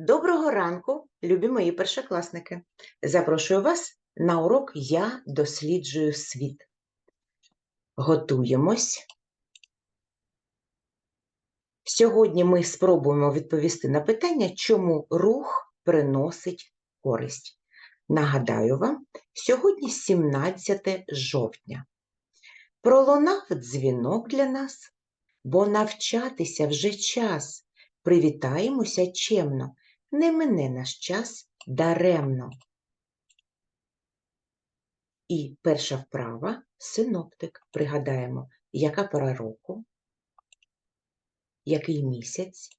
Доброго ранку, любі мої першокласники. Запрошую вас на урок Я досліджую світ. Готуємось. Сьогодні ми спробуємо відповісти на питання, чому рух приносить користь. Нагадаю вам, сьогодні 17 жовтня. Пролунав дзвінок для нас, бо навчатися вже час. Привітаємося чемно, не мине наш час даремно. І перша вправа синоптик. Пригадаємо, яка пора року, який місяць,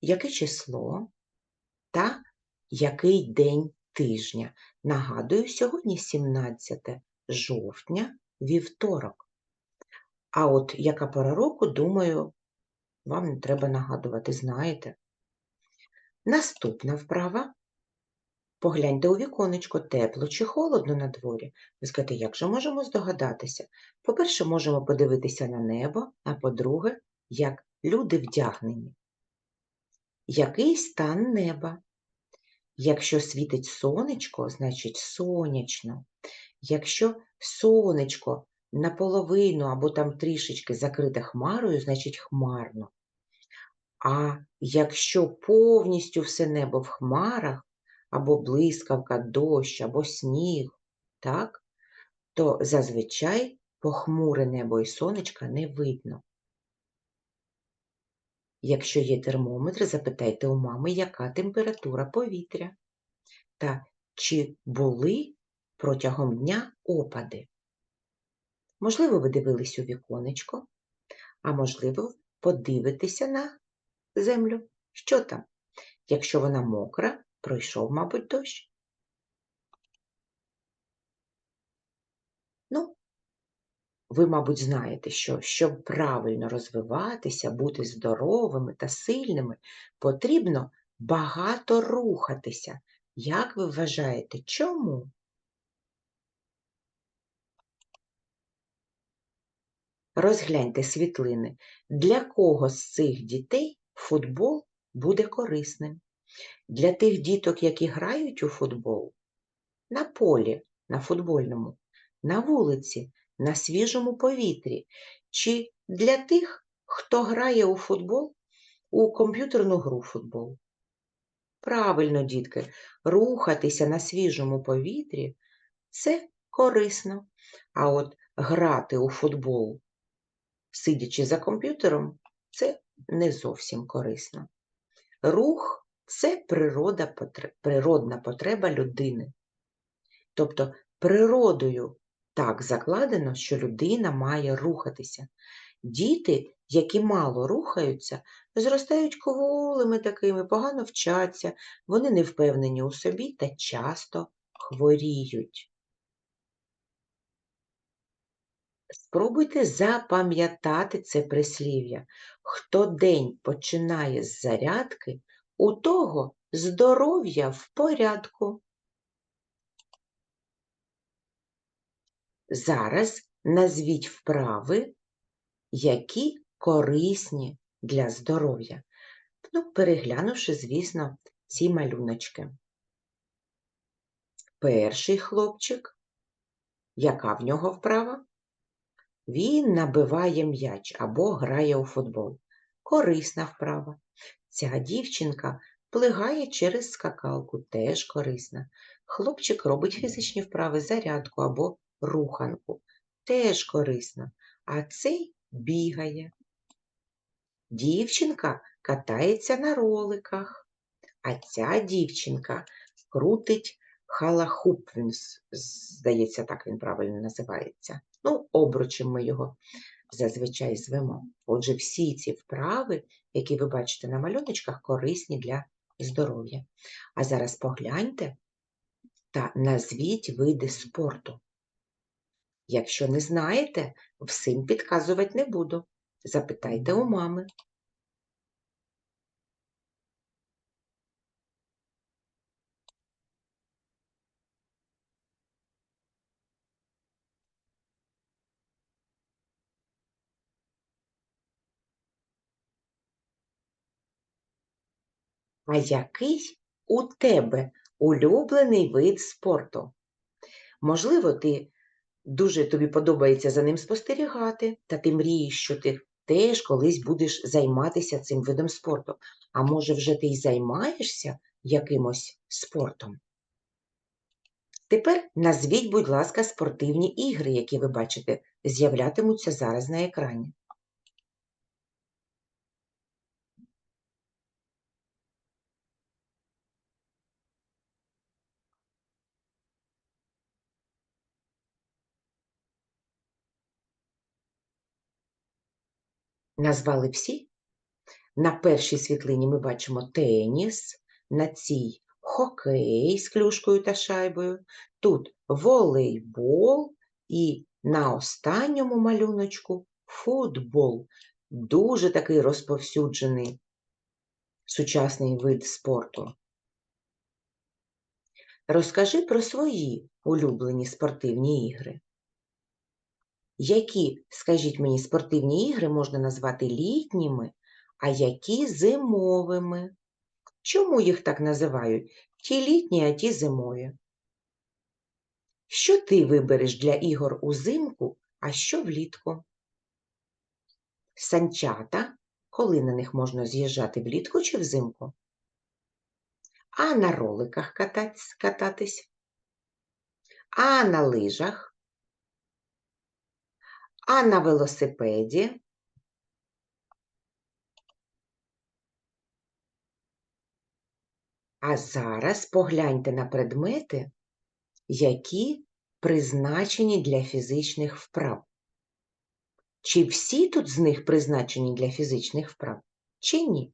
яке число та який день тижня. Нагадую, сьогодні 17 жовтня, вівторок. А от яка пора року, думаю, вам не треба нагадувати, знаєте. Наступна вправа. Погляньте у віконечко, тепло чи холодно на дворі. Ви скажете, як же можемо здогадатися? По-перше, можемо подивитися на небо, а по-друге, як люди вдягнені. Який стан неба? Якщо світить сонечко, значить сонячно. Якщо сонечко наполовину або там трішечки закрите хмарою, значить хмарно. А якщо повністю все небо в хмарах, або блискавка, дощ, або сніг, так, то зазвичай похмуре небо і сонечка не видно. Якщо є термометр, запитайте у мами, яка температура повітря, та чи були протягом дня опади. Можливо, ви дивились у віконечко, а можливо, подивитеся на землю. Що там? Якщо вона мокра, пройшов, мабуть, дощ. Ну, ви, мабуть, знаєте, що щоб правильно розвиватися, бути здоровими та сильними, потрібно багато рухатися. Як ви вважаєте, чому? Розгляньте світлини, для кого з цих дітей футбол буде корисним. Для тих діток, які грають у футбол, на полі, на футбольному, на вулиці, на свіжому повітрі, чи для тих, хто грає у футбол, у комп'ютерну гру футбол. Правильно, дітки, рухатися на свіжому повітрі це корисно. А от грати у футбол, сидячи за комп'ютером, це не зовсім корисно. Рух це природа, природна потреба людини. Тобто природою так закладено, що людина має рухатися. Діти, які мало рухаються, зростають кволими такими, погано вчаться, вони не впевнені у собі та часто хворіють. Спробуйте запам'ятати це прислів'я. Хто день починає з зарядки, у того здоров'я в порядку. Зараз назвіть вправи, які корисні для здоров'я. Ну, переглянувши, звісно, ці малюночки. Перший хлопчик, яка в нього вправа? Він набиває м'яч або грає у футбол. Корисна вправа. Ця дівчинка плигає через скакалку, теж корисна. Хлопчик робить фізичні вправи, зарядку або руханку, теж корисна. А цей бігає. Дівчинка катається на роликах, а ця дівчинка крутить халахуп, здається, так він правильно називається. Ну, обручем ми його зазвичай звемо. Отже, всі ці вправи, які ви бачите на малюночках, корисні для здоров'я. А зараз погляньте та назвіть види спорту. Якщо не знаєте, всім підказувати не буду. Запитайте у мами. А який у тебе улюблений вид спорту? Можливо, ти дуже тобі подобається за ним спостерігати, та ти мрієш, що ти теж колись будеш займатися цим видом спорту. А може, вже ти й займаєшся якимось спортом? Тепер назвіть, будь ласка, спортивні ігри, які ви бачите, з'являтимуться зараз на екрані. Назвали всі? На першій світлині ми бачимо теніс, на цій хокей з клюшкою та шайбою, тут волейбол і на останньому малюночку футбол. Дуже такий розповсюджений сучасний вид спорту. Розкажи про свої улюблені спортивні ігри. Які, скажіть мені, спортивні ігри можна назвати літніми, а які зимовими? Чому їх так називають? Ті літні, а ті зимові. Що ти вибереш для ігор узимку, а що влітку? Санчата, коли на них можна з'їжджати влітку чи взимку? А на роликах кататись? А на лижах? А на велосипеді? А зараз погляньте на предмети, які призначені для фізичних вправ. Чи всі тут з них призначені для фізичних вправ, чи ні?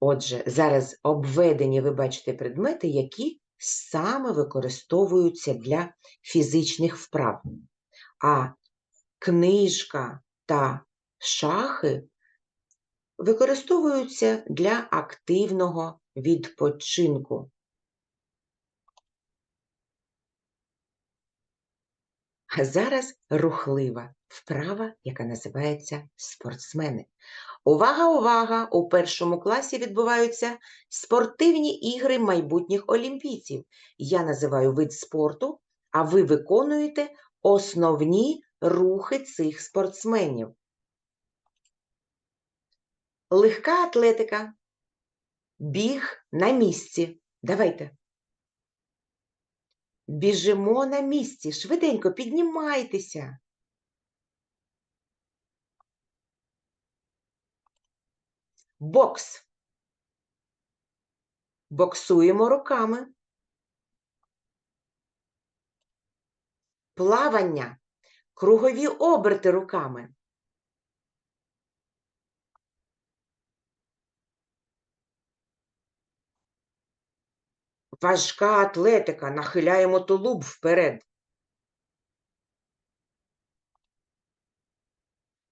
Отже, зараз обведені ви бачите предмети, які саме використовуються для фізичних вправ. А книжка та шахи використовуються для активного відпочинку. А зараз рухлива вправа, яка називається спортсмени. Увага, увага! У першому класі відбуваються спортивні ігри майбутніх олімпійців. Я називаю вид спорту, а ви виконуєте основні рухи цих спортсменів. Легка атлетика. Біг на місці. Давайте. Біжимо на місці. Швиденько піднімайтеся. Бокс. Боксуємо руками. Плавання. Кругові оберти руками. Важка атлетика. Нахиляємо тулуб вперед.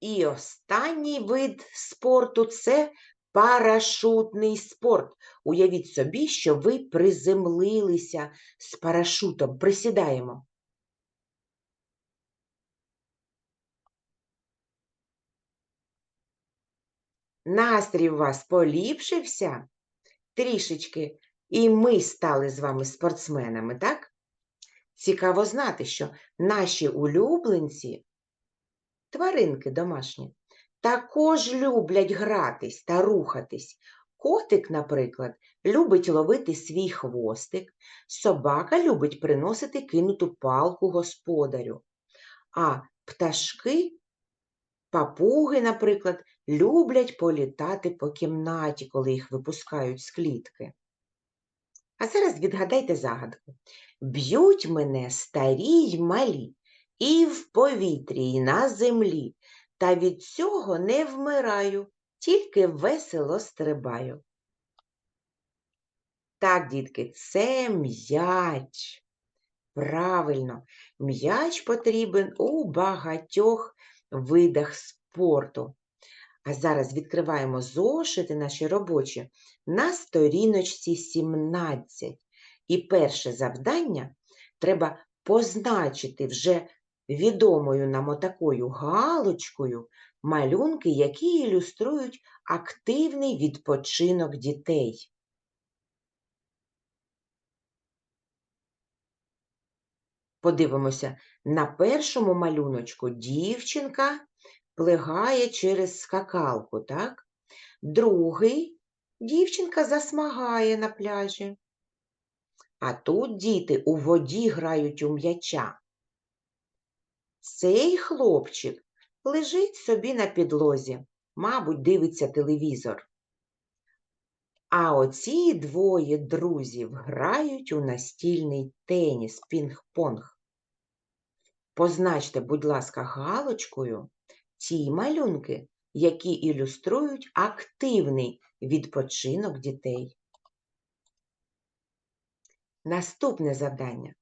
І останній вид спорту це парашутний спорт. Уявіть собі, що ви приземлилися з парашутом. Присідаємо. Настрій у вас поліпшився трішечки, і ми стали з вами спортсменами, так? Цікаво знати, що наші улюбленці, тваринки домашні, також люблять гратись та рухатись. Котик, наприклад, любить ловити свій хвостик, собака любить приносити кинуту палку господарю, а пташки, папуги, наприклад, люблять політати по кімнаті, коли їх випускають з клітки. А зараз відгадайте загадку. Б'ють мене старі й малі, і в повітрі, і на землі, та від цього не вмираю, тільки весело стрибаю. Так, дітки, це м'яч. Правильно, м'яч потрібен у багатьох видах спорту. А зараз відкриваємо зошити наші робочі на сторіночці 17. І перше завдання треба позначити вже відомою нам отакою галочкою малюнки, які ілюструють активний відпочинок дітей. Подивимося, на першому малюночку дівчинка плигає через скакалку, так? Другий дівчинка засмагає на пляжі. А тут діти у воді грають у м'яча. Цей хлопчик лежить собі на підлозі, мабуть, дивиться телевізор. А оці двоє друзів грають у настільний теніс, пінг-понг. Позначте, будь ласка, галочкою ті малюнки, які ілюструють активний відпочинок дітей. Наступне завдання.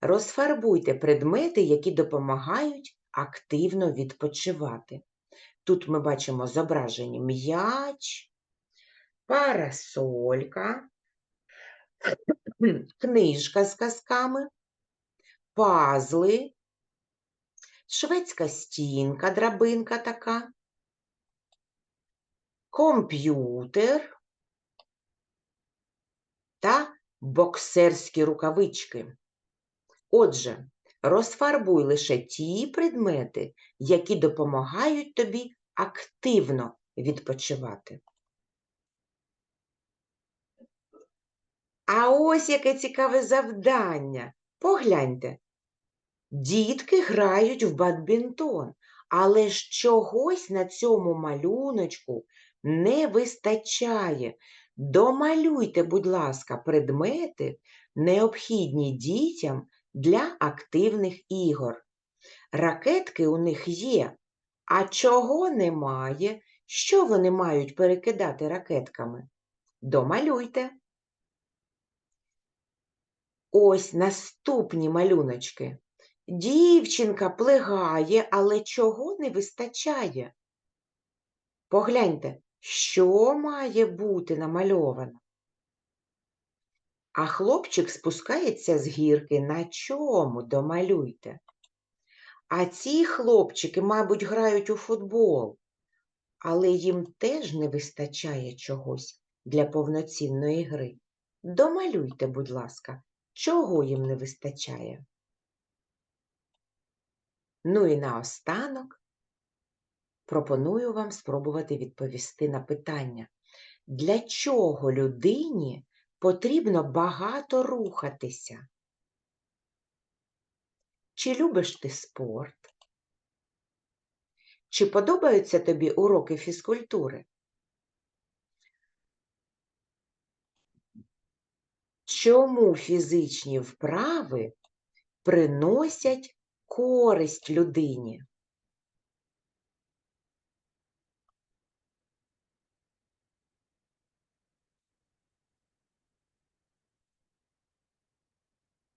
Розфарбуйте предмети, які допомагають активно відпочивати. Тут ми бачимо зображені м'яч, парасолька, книжка з казками, пазли, шведська стінка, драбинка така, комп'ютер та боксерські рукавички. Отже, розфарбуй лише ті предмети, які допомагають тобі активно відпочивати. А ось яке цікаве завдання. Погляньте. Дітки грають в бадмінтон, але ж чогось на цьому малюночку не вистачає. Домалюйте, будь ласка, предмети, необхідні дітям для активних ігор. Ракетки у них є, а чого немає? Що вони мають перекидати ракетками? Домалюйте. Ось наступні малюночки. Дівчинка плигає, але чого не вистачає? Погляньте, що має бути намальовано? А хлопчик спускається з гірки. На чому домалюйте? А ці хлопчики, мабуть, грають у футбол, але їм теж не вистачає чогось для повноцінної гри. Домалюйте, будь ласка, чого їм не вистачає? Ну і наостанок пропоную вам спробувати відповісти на питання, для чого людині потрібно багато рухатися? Чи любиш ти спорт? Чи подобаються тобі уроки фізкультури? Чому фізичні вправи приносять користь людині?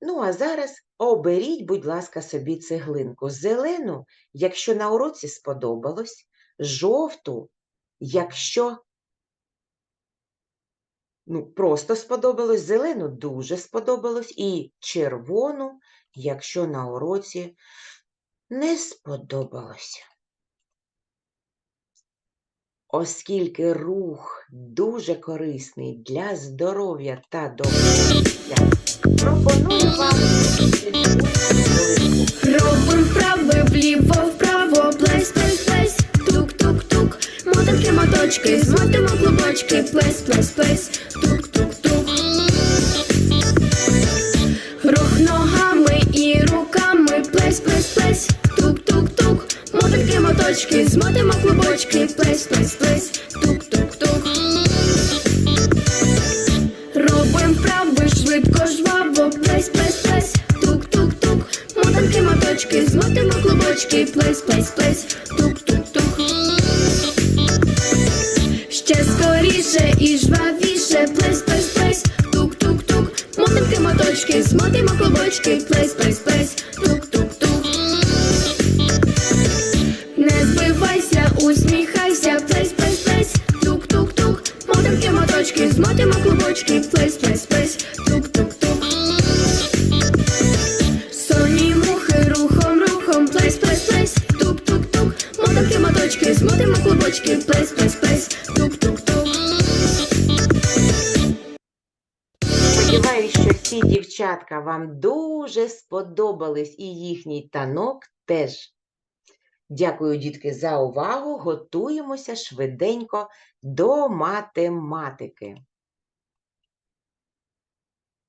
Ну, а зараз оберіть, будь ласка, собі цеглинку. Зелену, якщо на уроці сподобалось, жовту, якщо ну, просто сподобалось, зелену дуже сподобалось, і червону, якщо на уроці не сподобалось. Оскільки рух дуже корисний для здоров'я та довголіття, пропоную вправи вліво, вправо, плес, плесь, плесь, тук-тук-тук, мотанки, моточки, змотимо клубочки, плесь, плес, плесь, мотанки, змотимо клубочки, плесь, плесь, плесь, тук-тук-тук. Ще скоріше і жвавіше, плесь, плесь, плесь, тук-тук-тук, мотанки, моточки, змотимо клубочки, плесь, плесь, плесь, тук-тук-тук. Не збивайся, усміхайся, плесь, плесь, плесь, тук-тук-тук, мотанки, моточки, змотимо клубочки, плесь, плесь, змотимо клубочки, плес, плес, плес, тук-тук-тук. Сподіваюсь, що ці дівчатка вам дуже сподобались і їхній танок теж. Дякую, дітки, за увагу. Готуємося швиденько до математики.